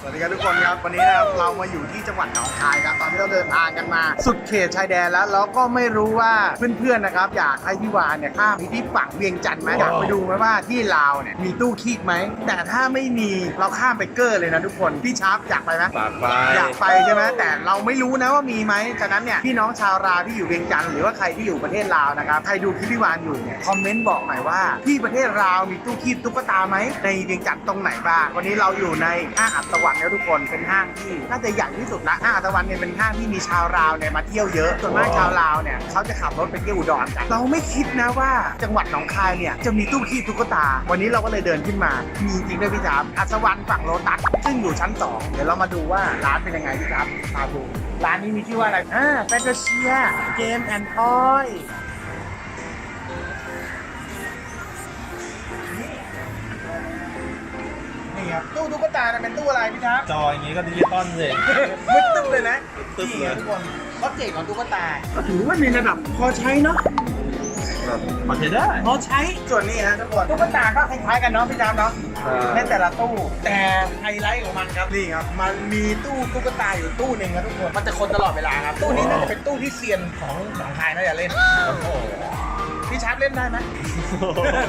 สวัสดีครับทุกคนครับวันนี้นะครับเรามาอยู่ที่จังหวัดหนองคายครับตอนนี้เราเดินทางกันมา สุดเขตชายแดนแล้วแล้วก็ไม่รู้ว่าเพื่อนๆนะครับอยากให้พี่วานเนี่ยข้ามไปที่ฝั่งเวียงจันทร์ไหมอยากไปดูไหมว่าที่ลาวเนี่ยมีตู้คีบไหมแต่ถ้าไม่มีเราข้ามไปเกอร์เลยนะทุกคนพี่ชาร์ปอยากไปไหมปากไปอยากไปใช่ไหมแต่เราไม่รู้นะว่ามีไหมฉะนั้นเนี่ยพี่น้องชาวลาวที่อยู่เวียงจันทร์หรือว่าใครที่อยู่ประเทศลาวนะครับใครดูคลิปพี่วานอยู่เนี่ยคอมเมนต์บอกหน่อยว่าที่ประเทศลาวมีตู้คีบตุ๊กตาไหมในเวียงจันทร์ตรงไหนบ้างวันนี้เราอยู่ในห้างอัตวันนะทุกคนเป็นห้างที่น่าจะใหญ่ที่สุดละห้างอัตวันเนี่ยเป็นห้างที่มีชาวลาวเนี่ยมาเที่ยวเยอะส่วนมากชาวลาวเนี่ยเขาจะขับรถไปเที่ยวอุดรกันเราไม่คิดนะว่าจังหวัดหนองคายเนี่ยจะมีตู้คีบตุ๊กตา วันนี้เราก็เลยเดินขึ้นมา มีจริงด้วยพี่จ๊าบอัศวันฝั่งโลตัสซึ่งอยู่ชั้นสองเดี๋ยวเรามาดูว่าร้านเป็นยังไงพี่จ๊าบมาดูร้านนี้มีชื่อว่าอะไรอ่าแฟนตาเชียเกมแอนด์ทอย ครับ ตู้ตุ๊กตาเนี่ยเป็นตู้อะไรพี่จ๊าบจออย่างงี้ก็ดิจิตอลเลยมืดตึ๊บเลยนะตึ๊บนี่เลยครับทุกคนเขาเจ๋งของตุ๊กตาก็ถือว่าในระดับพอใช้เนาะพอใช้ได้พอใช้ส่วนนี้ฮะทุกคนตุ๊กตาก็คล้ายๆกันเนาะพี่จ๊าบเนาะในแต่ละตู้ แต่ไฮไลท์ของมันครับนี่ครับ มันมีตู้ตุ๊กตาอยู่ตู้หนึ่งครับทุกคน มันจะคนตลอดเวลาครับ ตู้นี้น่าจะเป็นตู้ที่เซียนของหนองคายน่าจะเล่นโอ้โหพี่ ชาร์ปเล่นได้ไหม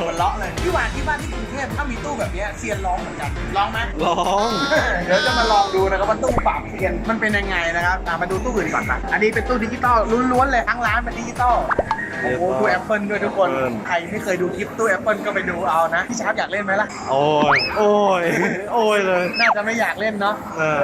หัวเราะเลยพี่หวานที่บ้านที่กรุงเทพถ้ามีตู้แบบเนี้ยเซียนร้องเหมือนกันร้องไหมลอง เดี๋ยวจะมาลองดูนะครับว่าตู้ปราบเซียนมันเป็นยังไงนะครับอะมาดูตู้อื่นก่อนนะอันนี้เป็นตู้ดิจิตอลล้วนๆเลยทั้งร้านเป็นดิจิตอลโอ้โหตู้แอปเปิลด้วยทุกคนใครไม่เคยดูคลิปตู้แอปเปิลก็ไปดูเอานะ พี่ชาร์ปอยากเล่นไหมล่ะ โอ้ย โอ้ย โอ้ยเลย น่าจะไม่อยากเล่นเนาะเออ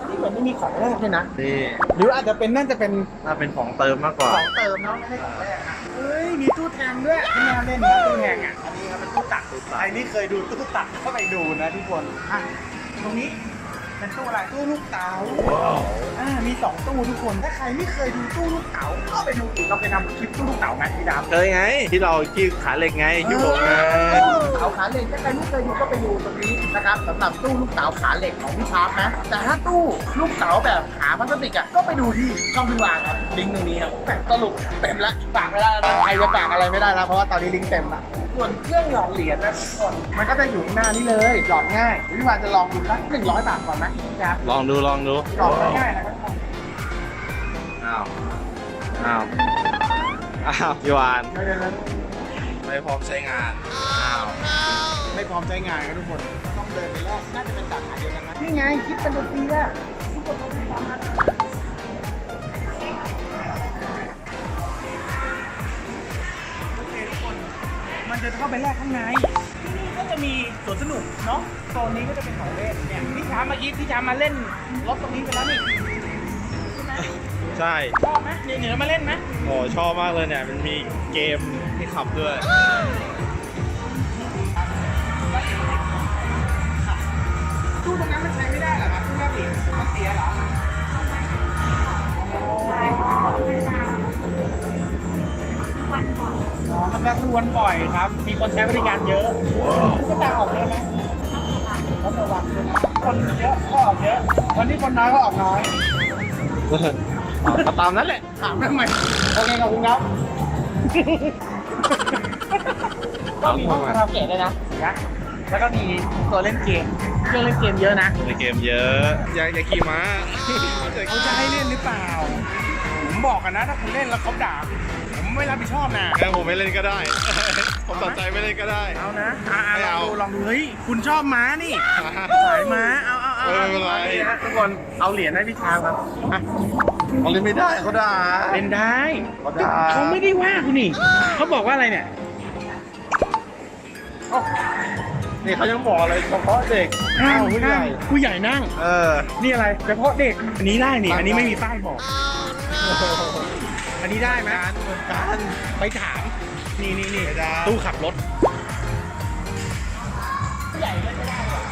อันนี้เหมือนไม่มีของแรกด้วยนะ นี่ หรืออาจจะเป็นน่าจะเป็นน่าเป็นของเติมมากกว่า ของเติมเนาะไม่ใช่ของแรกนะเฮ้ ยมีตู้แทงด้วยไม่น่าเล่นนะตู้แทงอะอันนี้ครับเป็นตู้ตักใครนี่เคยดูตู้ตักก็ไปดูนะทุกคนอะตรงนี้ เป็นตู้อะไรตู้ลูกเต๋าว้าวอ่ามีสองตู้ทุกคนถ้าใครไม่เคยดูตู้ลูกเต๋าก็ไปดูอีกเราไปทำคลิปตู้ลูกเต๋าไหมพี่ดาวเคยไง ที่เรากี้ขาเหล็กไงที่ผมไงเอาขาเหล็กถ้าใครไม่เคยดูก็ไปดูตรงนี้นะครับสำหรับตู้ลูกเต๋าขาเหล็กของพี่ชาร์ปนะแต่ถ้าตู้ลูกเต๋าแบบขาพลาสติกอะก็ไปดูที่ช่องพี่วางครับลิงก์ตรงนี้ครับแต่สรุปเต็มละฝากไม่ได้แล้วนะใครจะฝากอะไรไม่ได้แล้วเพราะว่าตอนนี้ลิงก์เต็มละ ส่วนเครื่องหยอดเหรียญนะทุกคนมันก็จะอยู่ข้างหน้านี้เลยหยอดง่ายพี่วานจะลองดูสักหนึ่งร้อยบาทก่อนไหมครับลองดูลองดูหยอดง่ายๆนะครับอ้าวอ้าวอ้าวพี่วานเดี๋ยวๆไม่พร้อมใช้งานอ้าวๆไม่พร้อมใช้งานครับทุกคนต้องเดินไปแรกน่าจะเป็นสาขาเดียวกันนะนี่ไงคิดเป็นดนตรีอะทุกคนต้องฟังนะ มันจะเข้าไปแรกข้างในที่นี่ก็จะมีสวนสนุกเนาะโซนนี้ก็จะเป็นของเล่นเนี่ยพี่ช้าเมื่อกี้พี่ช้ามาเล่นรถตรงนี้ไปแล้วนี่ใช่ไหมใช่ชอบไหมเดี๋ยวเดี๋ยวมาเล่นไหมโอ้ชอบมากเลยเนี่ย มันมีเกมให้ขับด้วยตู้ตรงนั้นมันใช้ไม่ได้เหรอครับตู้แลกเหรียญมันเสียเหรอ อ๋อมันแลกทุกวันบ่อยครับ มีคนใช้บริการเยอะก็ตาออกเยอะไหมเขาระวังด้วยนะคนเยอะก็ออกเยอะวันนี้คนน้อยก็ออกน้อยก็ตามนั้นแหละ ถามทำไมโอเคขอบคุณครับก็มีห้องคาราโอเกะด้วยนะนะแล้วก็มีตัวเล่นเกมเครื่องเล่นเกมเยอะนะในเกมเยอะ อยากอยากขี่ม้าเขาจะให้เล่นหรือเปล่า ผมบอกกันนะ ถ้าคุณเล่นแล้วเขาด่าผม ไม่รับผิดชอบนะงั้นผมไม่เล่นก็ได้ ผมตัดใจไม่เล่นก็ได้ เอานะอ่าไม่ลอเอางดูลองดูเฮ้ยคุณชอบม้านี่สายม้าเอาเอาเอาเออไม่เป็นไรอาทุกคนเอาเหรียญให้พี่ชางครับอะเขาเล่นไม่ได้เขาด่าเล่นได้เขาด่าเขาไม่ได้ว่าคุณนี่เขาบอกว่าอะไรเนี่ยนี่เขายังบอกเลยเฉพาะเด็กห้ามผู้ใหญ่ผู้ใหญ่นั่ง เออ นี่อะไรเฉพาะเด็กอันนี้ได้นี่ได้อันนี้ไม่มีป้ายบอก อันนี้ได้ไหมเหมือนกันไปถาม นี่นี่นี่ไม่ได้ตู้ขับรถผู้ใหญ่ก็ไม่ได้หรอก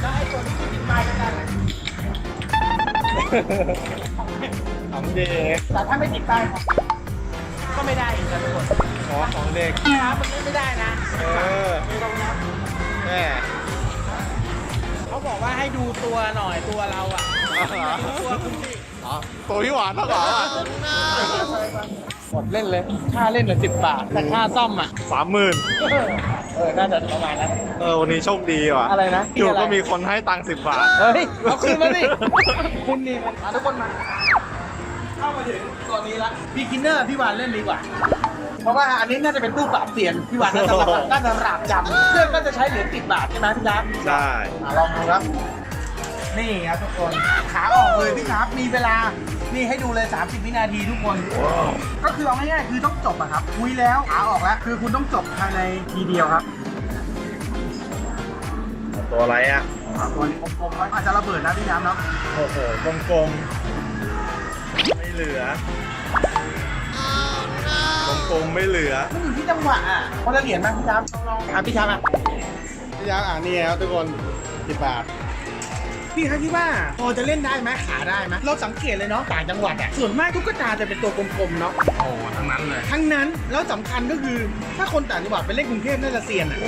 แล้วไอ้ตัวที่ไม่ติดป้ายก็ได้ไหมของเด็กแต่ถ้าไม่ติดป้ายก็ไม่ได้อีกนะทุกคนอ๋อของเด็กครับมันเล่นไม่ได้นะเออไม่ต้องนะแม่เขาบอกว่าให้ดูตัวหน่อยตัวเราอะตัวคุณพี่ อ๋อตัวพี่หวานมากกว่าหมดเล่นเลย ค่าเล่นเหลือสิบบาท แต่ค่าซ่อมอะ สามหมื่นเออ น่าจะประมาณนั้น เออวันนี้โชคดีว่ะอะไรนะอยู่อะไรก็มีคนให้ตังค์สิบบาท เฮ้ย เอาคืนมาสิคุณนี่มันอะทุกคนมา เข้ามาถึงตัวนี้ละพี่คินเนอร์พี่วานเล่นดีกว่าเพราะว่าอันนี้น่าจะเป็นตู้ปราบเสียนพี่วานน่าจะรับน่าจะราบจำเครื่องก็จะใช้เหรียญติดบาทใช่ไหมพี่ยักษ์ใช่อะลองดูครับ นี่ครับทุกคนขาออกเลยพี่ครับมีเวลานี่ให้ดูเลย 30 วินาทีทุกคน ก็คือเอาง่ายๆคือต้องจบอะครับคุยแล้วขาออกแล้ว คือคุณต้องจบภายในทีเดียวครับ ตัวอะไรอะอะตัวนี้กลมๆไว้อาจจะระเบิดนะพี่ย้ำเนาะโอ้โหกลมๆไม่เหลือกลมๆไม่เหลือมันอยู่ที่จังหวะอะคนละเหรียญไหมพี่ย้ำลองอะพี่ย้ำอะพี่ยักษ์อ่านี่ครับทุกคนสิบบาท พี่ครับคิดว่าพอจะเล่นได้ไหมขาได้ไหมเราสังเกตเลยเนาะต่างจังหวัดอะส่วนมากตุ๊กตาจะเป็นตัวกลมๆเนาะโอ้ทั้งนั้นเลย ทั้งนั้นแล้วสำคัญก็คือถ้าคนต่างจังหวัดไปเล่นกรุงเทพน่าจะเซียนอะ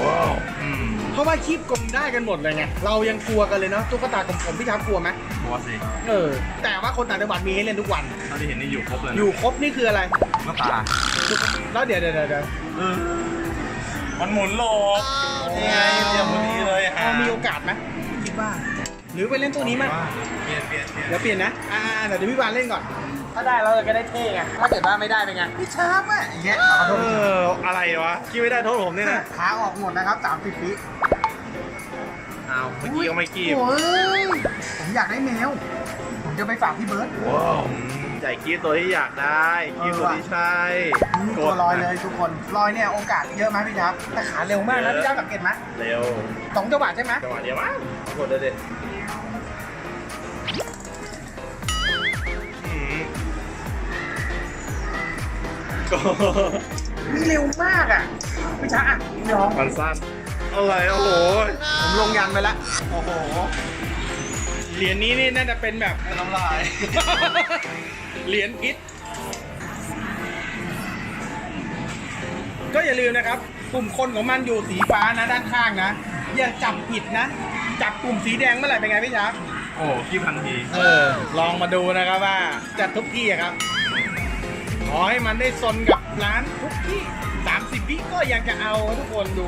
อืมเพราะว่าคีบกลมได้กันหมดเลยไงเรายังกลัวกันเลยเนาะตุ๊กตากลมๆพี่ครับกลัวไหมบัวสิเออ แต่ว่าคนต่างจังหวัดมีให้เล่นทุกวัน เท่าที่เห็นนี่อยู่ครบเลยนะอยู่ครบนี่คืออะไรก็ตาแล้วเดี๋ยวเดี๋ยวเดี๋ยวเดี๋ยวเออมันหมุนโลกนี่ไงเดี๋ยววันนี้เลยเอามีโอกาสไหมคิดว่า หรือไปเล่นตัวนี้ไหมเปลี่ยนเปลี่ยนเปลี่ยนเดี๋ยวเปลี่ยนนะอ่าๆเดี๋ยวพี่วานเล่นก่อน ถ้าได้เราจะได้เท่ไงถ้าเกิดว่าไม่ได้เป็นไงพี่ชาร์ปอะอย่างเงี้ยขอโทเอษออะไรวะคิดไม่ได้โทษผมนี่นะขาออกหมดนะครับ30วิอ้าวเมื่อกี้ก็ไม่กีบโอ้ยผมอยากได้แมวผมจะไปฝากพี่เบิร์ต ว้าวใหญ่กีบตัวที่อยากได้กีบตัวที่ใช่นี่ตัวลอยเลยทุกคนลอยเนี่ยโอกาสเยอะไหมพี่ครับแต่ขาเร็วมากนะพี่จ้าสังเกตไหมเร็วสองจังหวะใช่ไหมจังหวะเดียวมั้งกดเลยดิอื เร็วมากอะพี่ช้าอะยอมมันสั้นอะไรโอ้โหผมลงยันไปแล้วโอ้โหเหรียญนี้นี่น่าจะเป็นแบบน้ำลาย เหรียญพิษ ก็อย่าลืมนะครับปุ่มคนของมันอยู่สีฟ้านะด้านข้างนะ อย่าจับผิดนะ จับปุ่มสีแดงเมื่อไหร่เป็นไงพี่ช้าโอ้คีบทันที เออ ลองมาดูนะครับว่าจัดทุกที่อะครับ ขอให้มันได้ซนกับร้านทุกที่ 30วิก็ยังจะเอาให้ทุกคนดู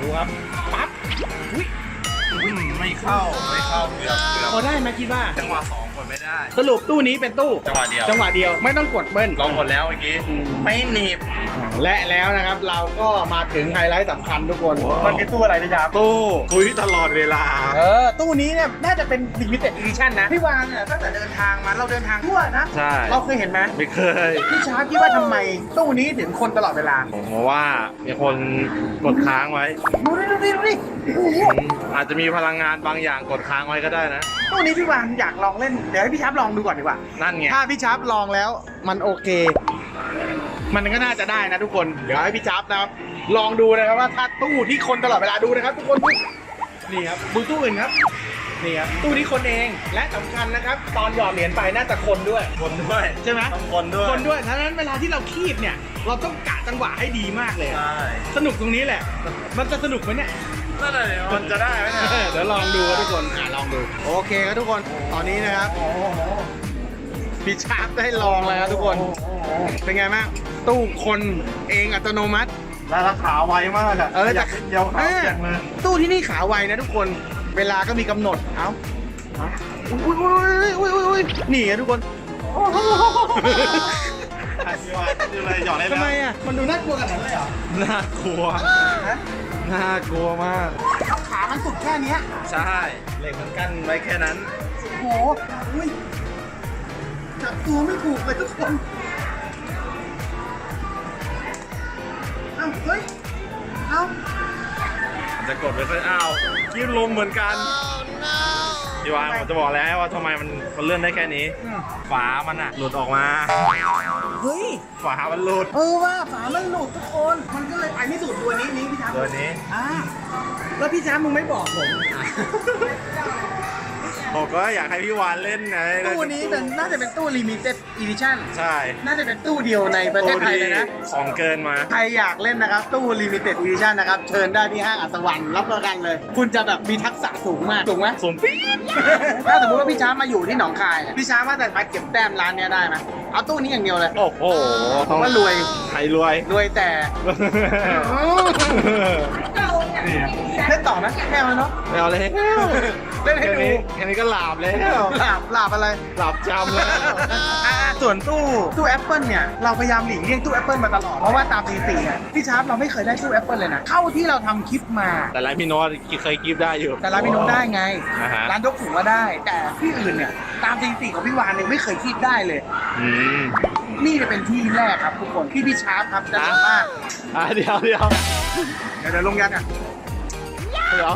ดูครับ ปั๊บอุ้ยอืมไม่เข้าไม่เข้าเกือบเกือบพอได้ไหมคิดว่า จังหวะสองกดไม่ได้ สรุปตู้นี้เป็นตู้ จังหวะเดียว จังหวะเดียวไม่ต้องกดเบิ้ลลองกดแล้วเมื่อกี้อืมไม่หนีบ และแล้วนะครับเราก็มาถึงไฮไลท์สำคัญทุกคนว้าวมันคือตู้อะไรพี่จ๊าบตู้คุยตลอดเวลา เออ ตู้นี้เนี่ยน่าจะเป็น limited edition นะ พี่วางเนี่ยตั้งแต่เดินทางมาเราเดินทางทั่วนะ ใช่ เราเคยเห็นไหมไม่เคย พี่ช้าคิดว่าทำไมตู้นี้ถึงคนตลอดเวลา ผมว่ามีคนกดค้างไว้ ดูดิดูดิดูดิโอ้โหอืมอาจจะมีพลังงานบางอย่างกดค้างไว้ก็ได้นะ ตู้นี้พี่วางอยากลองเล่น เดี๋ยวให้พี่ชาร์ปลองดูก่อนดีกว่า นั่นไง ถ้าพี่ชาร์ปลองแล้วมันโอเค มันก็น่าจะได้นะทุกคน เดี๋ยวให้พี่ชาร์ปนะครับ ลองดูนะครับว่าถ้าตู้ที่คนตลอดเวลาดูนะครับ ทุกคนดูนี่ครับดูตู้อื่นครับนี่ครับตู้นี้คนเองและสำคัญนะครับ ตอนหยอดเหรียญไปน่าจะคนด้วย คนด้วยใช่ไหมต้องคนด้วยคนด้วยฉะนั้นเวลาที่เราคีบเนี่ย เราต้องกะจังหวะให้ดีมากเลยใช่สนุกตรงนี้แหละ มันจะสนุกไหมเนี่ยนั่นแหละดิมันจะได้ไหมเนี่ยเดี๋ยวลองดูครับทุกคนอะลองดู โอเคครับทุกคนตอนนี้นะครับ พี่ชาร์ปได้ลองแล้วครับทุกคน เป็นไงบ้างตู้คนเองอัตโนมัติ แล้วราคาไวมากอะเออแต่เดียวขาเปียกเลยตู้ที่นี่ขาไวนะทุกคน เวลาก็มีกำหนด เอ้าเอ้าอุ้ยอุ้ยอุ้ยอุ้ยอุ้ยนี่ครับทุกคนอาชีวะคืออะไรหยอดได้ทำแล้วไมอะ มันดูน่ากลัวขนาดนั้นเลยเหรอน่ากลัวฮะน่ากลัวมากเอาขามันสุดแค่เนี้ยใช่ เหล็กมันกั้นไว้แค่นั้น โอ้โหอุ้ย จับตัวไม่ถูกเลยทุกคนเอ้าเฮ้ย เอ้ามันจะกดไปค่อยอ้าวยืดลมเหมือนกันพี่วานผมจะบอกแล้วว่าทำไมมันมันเลื่อนได้แค่นี้ ฝามันอะหลุดออกมา เฮ้ย ฝามันหลุด เออว่าฝามันหลุดทุกคน มันก็เลยไปไม่สุดตัวนี้นี้พี่ช้างตัวนี้ อ่า แล้วพี่ช้างมึงไม่บอกผม ผมก็อยากให้พี่วานเล่นไงตู้นี้เป็นน่าจะเป็นตู้ limited edition ใช่น่าจะเป็นตู้เดียวในประเทศไทยเลยนะ ของเกินมา ใครอยากเล่นนะครับ ตู้ limited edition นะครับ เชิญได้ที่ห้างอัศวรรณรับประกันเลย คุณจะแบบมีทักษะสูงมากถูกไหมสูงปี๊ดถ้าสมมติว่าพี่ช้ามาอยู่ที่หนองคายเนี่ยพี่ช้าว่าแต่มาเก็บแต้มร้านเนี้ยได้ไหมเอาตู้นี้อย่างเดียวเลย โอ้โหผมว่ารวยใครรวย รวยแต่เล่นต่อไหมแค่เอาเนาะไม่เอาเลยเล่นให้แค่ดูนี้แค่นี้ก็หลาบแล้วหลาบหลาบอะไร หลาบจำแล้วอ่าส่วนตู้ตู้แอปเปิลเนี่ยเราพยายามหลีกเลี่ยงตู้แอปเปิลมาตลอดเพราะว่าตามสถิติเนี่ยพี่ชาร์ปเราไม่เคยได้ตู้แอปเปิลเลยนะเท่าที่เราทำคลิปมา แต่ร้านพี่โน้ตเคยกิฟได้อยู่ แต่ร้านพี่นุ๊กได้ไงอ่าฮะร้านยกถุงก็ได้ แต่ที่อื่นเนี่ยตามสถิติของพี่วานเนี่ยไม่เคยคิดได้เลยอืมนี่จะเป็นที่แรกครับทุกคนที่พี่ชาร์ปครับจะสามารถอะเดี๋ยวเดี๋ยวเดี๋ยวเดี๋ยวลงยันอะ เดี๋ย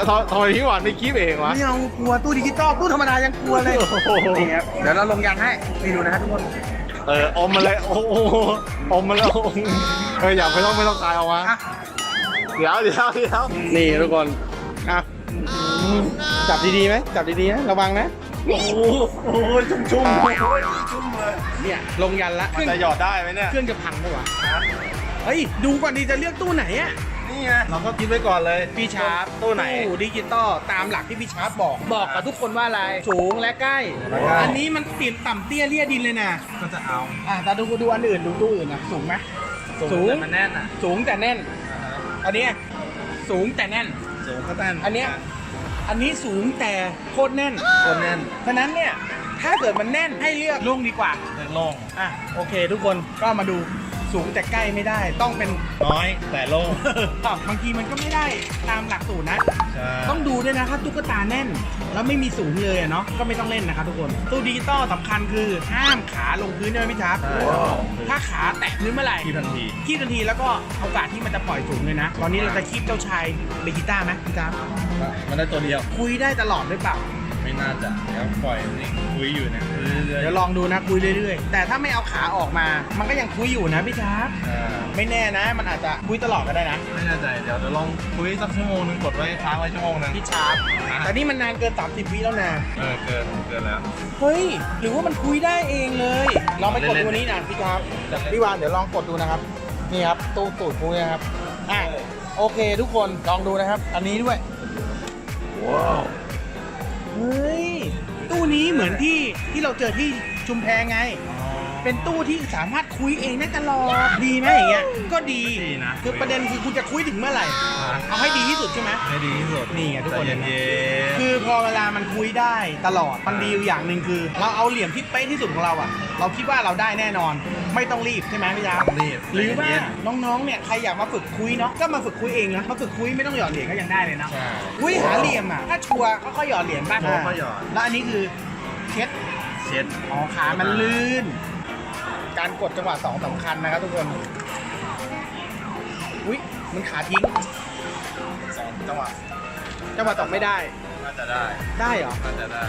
วทำทำไมพี่หวานไม่กิฟเองวะ ไม่เอากลัวตู้ดิจิตอลตู้ธรรมดายังกลัวเลยโอ้โห นี่ครับเดี๋ยวเราลงยันให้นี่ดูนะครับทุกคนเอออมมาเลยโอ้โหอมมาแล้วเอออย่าไม่ต้องไม่ต้องตายออกมา อะเดี๋ยวเดี๋ยวเดี๋ยวนี่ทุกคนอะจับดีๆไหมจับดีๆนะระวังนะ โอ้โหโอ้โหชุ่มชุ่มชุ่มเลยเนี่ยลงยันละเคมันรื่องจะหยอดได้ไหมเนี่ย เครื่องจะพังปะวะเฮ้ยดูก่อนดีจะเลือกตู้ไหนอะ นี่ไงเราก็คิดไว้ก่อนเลยพี่ชาร์ปตู้ไหนตู้ดิจิตอลตามหลักที่พี่ชาร์ปบอก บอกกับทุกคนว่าอะไรสูงและใกล้และใกล้ อันนี้มันติดต่ำเตี้ยเลี่ยดินเลยนะก็จะเอาอะแต่ดูดูอันอื่นดูตู้อื่นนะสูงไหมสูงแต่มันแน่นอะสูงแต่แน่น อันเนี้ยสูงแต่แน่น สูงก็แน่นอันเนี้ยอันนี้สูงแต่โคตรแน่นคนแน่นเพราะฉะนั้นเนี่ยถ้าเกิดมันแน่นให้เลือกลงดีกว่าเล็กโล่งอะโอเค ทุกคนก็มาดู สูงแต่ใกล้ไม่ได้ต้องเป็นน้อยแต่โล่ง บางทีมันก็ไม่ได้ตามหลักสูตรนะ ใช่ต้องดูด้วยนะถ้าตุ๊กตาแน่น แล้วไม่มีสูงเลยอะเนาะก็ไม่ต้องเล่นนะครับทุกคนตู้ดิจิตอลสำคัญคือห้ามขาลงพื้นใช่ไหมพี่ชาร์ปถ้าขาแตะพื้นเมื่อไหร่ ที่ทันที คีบทันทีแล้วก็โอกาสที่มันจะปล่อยสูงเลยนะ ตอนนี้เราจะคีบเจ้าชายเบกิต้าไหมพี่ชาร์ปมันได้ตัวเดียว คุยได้ตลอดหรือเปล่า ไม่น่าจะเดี๋ยวปล่อยนี่คุยอยู่เนี่ยเรื่อยเดี๋ยวลองดูนะคุยเรื่อย ๆ แต่ถ้าไม่เอาขาออกมา มันก็ยังคุยอยู่นะพี่ชาร์ปๆอ่าไม่แน่นะ มันอาจจะคุยตลอดก็ได้นะไม่แน่ใจเดี๋ยวเดี๋ยวลองคุยสักชั่วโมงหนึงกดไว้ค้างไว้ชั่วโมงหนึงพี่ชาร์ปแต่นี่มันนานเกิน 30วิแล้วนะ เออเกินเกินแล้ว เฮ้ย หรือว่ามันคุยได้เองเลย ลองไปกดดูอันนี้นะพี่ครับพี่วานเดี๋ยวลองกดดูนะครับ นี่ครับ ตู้ตูดคุยนะครับ อะ โอเคทุกคนลองดูนะครับ อันนี้ด้วย ว้าว เฮ้ย ตู้นี้เหมือนที่ที่เราเจอที่ชุมแพไง เป็นตู้ที่สามารถคุยเองได้ตลอดดีไหมอย่างเงี้ยก็ดีดีนะ คือประเด็นคือคุณจะคุยถึงเมื่อไหร่ เอาให้ดีที่สุดใช่ไหม ให้ดีที่สุดนี่ไงทุกคนใจเย็นๆ คือพอเวลามันคุยได้ตลอดมันดีอยู่อย่างหนึ่งคือ เราเอาเหลี่ยมที่เป๊ะที่สุดของเราอะเราคิดว่าเราได้แน่นอน ไม่ต้องรีบใช่ไหมพี่ยาต้องรีบหรือว่าใจเย็น น้องๆเนี่ยใครอยากมาฝึกคุยเนาะก็มาฝึกคุยเองนะมาฝึกคุยไม่ต้องหยอดเหรียญก็ยังได้เลยนะใช่ คุยหาเหลี่ยมอะถ้าชัวร์ก็ค่อยหยอดเหรียญบ้างชัวร์ค่อยหยอด แล้วอันนี้คือเช็ดเช็ด อ๋อขามันลื่น การกดจังหวะสองสำคัญนะครับทุกคน อุ้ยมันขาทิ้งสองจังหวะจังหวะตกไม่ได้ น่าจะได้ ได้เหรอ น่าจะได้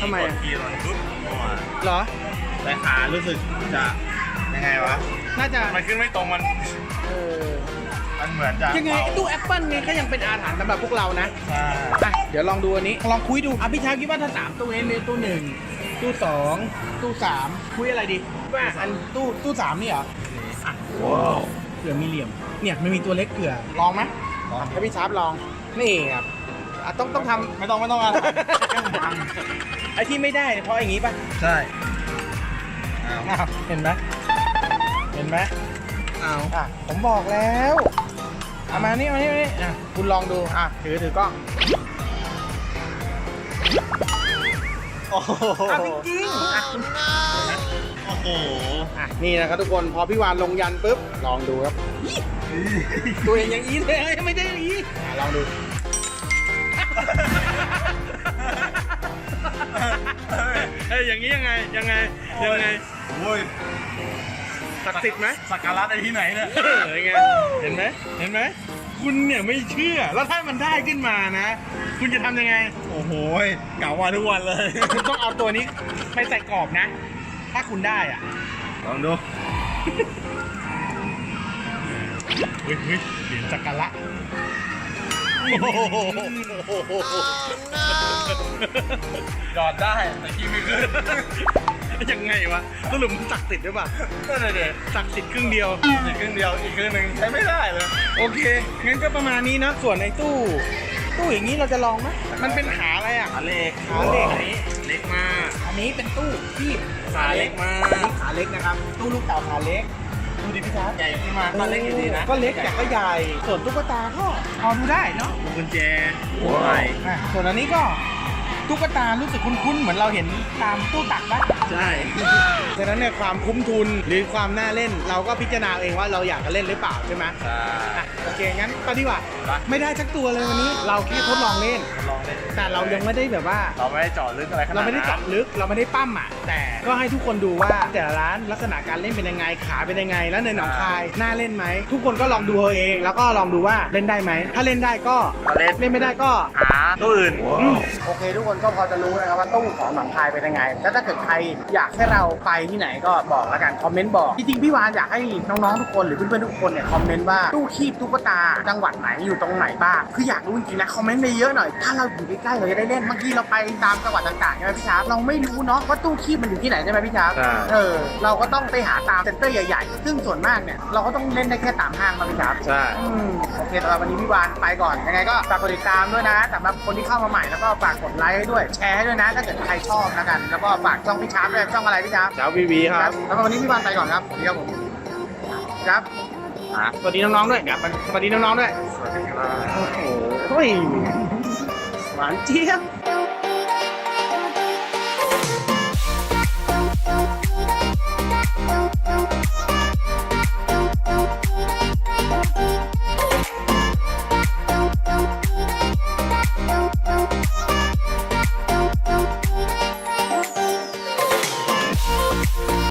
ทำไมอะกดกีมันปุ๊บออกมาเหรอ แต่ขารู้สึกจะยังไงวะ น่าจะ มันขึ้นไม่ตรงมัน เออ มันเหมือนจะยังไงไอ้ตู้แอปเปิลไงก็ยังเป็นอาถรรพ์สำหรับพวกเรานะ ใช่อะ เดี๋ยวลองดูอันนี้ ลองคุยดูอะพี่ชายคิดว่าถ้าสามตู้นี้มีตู้หนึ่ง ตู้สองตู้สามคุยอะไรดีว่าอันตู้ตู้สามนี่เหรออะว้าวเผื่อมีเหลี่ยม เนี่ยมันมีตัวเล็กเกลือลองไหมลองให้พี่ชาร์ปลองนี่ครับอะต้องต้องทำไม่ต้องไม่ต้องอะไรไอ้ที่ไม่ได้เนี่ยเพราะอย่างนี้ป่ะใช่อ้าวอ้าวเห็นไหมเห็นไหมอ้าวอะผมบอกแล้วเอามานี่มานี่มานี่อะคุณลองดูอะถือถือกล้อง โอ้โหเอาจริงๆอะโอ้โหอะนี่นะครับทุกคนพอพี่วานลงยันปุ๊บลองดูครับ ตัวเองยังอีเลยเอ้ยไม่ได้อีอะลองดูเอ้ยอย่างนี้ยังไงยังไงยังไงโอ้ยศักดิ์สิทธิ์ไหมสักการะในที่ไหนเนี่ยเออยังไงเห็นไหมเห็นไหม คุณเนี่ยไม่เชื่อ แล้วถ้ามันได้ขึ้นมานะ คุณจะทำยังไง โอ้โหเก่าวันทุกวันเลย คุณต้องเอาตัวนี้ไปใส่กรอบนะ ถ้าคุณได้อะลองดูเฮ้ยเฮ้ยเหรียญจักระจอดได้แต่ขี่ไม่ขึ้น ยังไงวะสรุปมันสักติดหรือเปล่าก็เลยเด็สักติดครึ่งเดียวอีกครึ่งเดียวอีกครึ่งหนึ่งใช้ไม่ได้เลยโอเคงั้นก็ประมาณนี้นะส่วนในตู้ ตู้อย่างนี้เราจะลองไหมมันเป็นขาอะไรอะขาเหล็กขาเหล็กอันนี้เล็กมากอันนี้เป็นตู้ที่ขาเล็กมากอันนี้ขาเล็กนะครับ ตู้ลูกเต่าขาเล็กดูดิพี่ชาร์ใหญ่ขึ้นมาก็เล็กอยู่ดีนะก็เล็กแต่ก็ใหญ่ส่วนตุ๊กตาก็พอดูได้เนาะพวงกุญแจหัวไหล่อะส่วนอันนี้ก็ ตุ๊กตารู้สึกคุ้นๆ เหมือนเราเห็นตามตู้ตักปะใช่ดังนั้นเนี่ยความคุ้มทุนหรือความน่าเล่น เราก็พิจารณาเองว่าเราอยากจะเล่นหรือเปล่าใช่ไหมใช่อะโอเคงั้นก็ดีกว่าไป ไม่ได้สักตัวเลยวันนี้ เราแค่ทดลองเล่น ลองเล่นแต่เรายังไม่ได้แบบว่า เราไม่ได้เจาะลึกอะไรขนาดเรานั้นไม่ได้เจาะลึกเราไม่ได้ปั้มอะแต่ก็ให้ทุกคนดูว่าแต่ละร้านลักษณะการเล่นเป็นยังไงขาเป็นยังไง แล้วในหนองคายน่าเล่นไหมทุกคนก็ลองดูเอาเอง แล้วก็ลองดูว่าเล่นได้ไหมถ้าเล่นได้ก็ก็เล่นเล่นไม่ได้ก็หาตัวอื่นโอเคทุกคนก็พอจะรู้นะครับว่าตู้ของหนองคายเป็นยังไงแล้วถ้าเกิดใครอยากให้เราไปที่ไหนก็บอกแล้วกันคอมเมนต์บอกจริงๆพี่วานอยากให้น้องๆทุกคนหรือเพื่อนๆทุกคนเนี่ยคอมเมนต์ว่าตู้คีบตุ๊กตาจังหวัดไหนอยู่ตรงไหนบ้างคืออยากรู้จริงๆนะคอมเมนต์ไปเยอะหน่อยถ้าเราอยู่ใกล้ๆเราจะได้เล่นบางทีเราไปตามจังหวัดต่างๆใช่ไหมพี่ชาร์ปเราไม่รู้เนาะว่าตู้คีบมันอยู่ที่ไหนใช่ไหมพี่ชาร์ปใช่เออเราก็ต้องไปหาตามเซ็นเตอร์ใหญ่ๆ ซึ่งส่วนมากเนี่ยเราก็ต้องเล่นได้แค่ตามห้างมาพี่ชาร์ปใช่อืมโอเคสำหรับวันนี้พี่วานไปก่อนยังไงก็ฝากกดติดตามด้วยนะสำหรับคนที่เข้ามาใหม่แล้วก็ฝากกดไลค์ให้ด้วยแชร์ให้ด้วยนะถ้าเกิดใครชอบแล้วกัน แล้วก็ฝากช่องพี่ชาร์ปด้วยช่องอะไรพี่ชาร์ปเจ้าวีวีครับแล้วก็วันนี้พี่วานไปก่อนครับสวัสดีครับผมครับอะสวัสดีน้องๆด้วยครับสวัสดีน้องๆด้วยสวัสดีครับโอ้โหเฮ้ยหวานเจี๊ยบ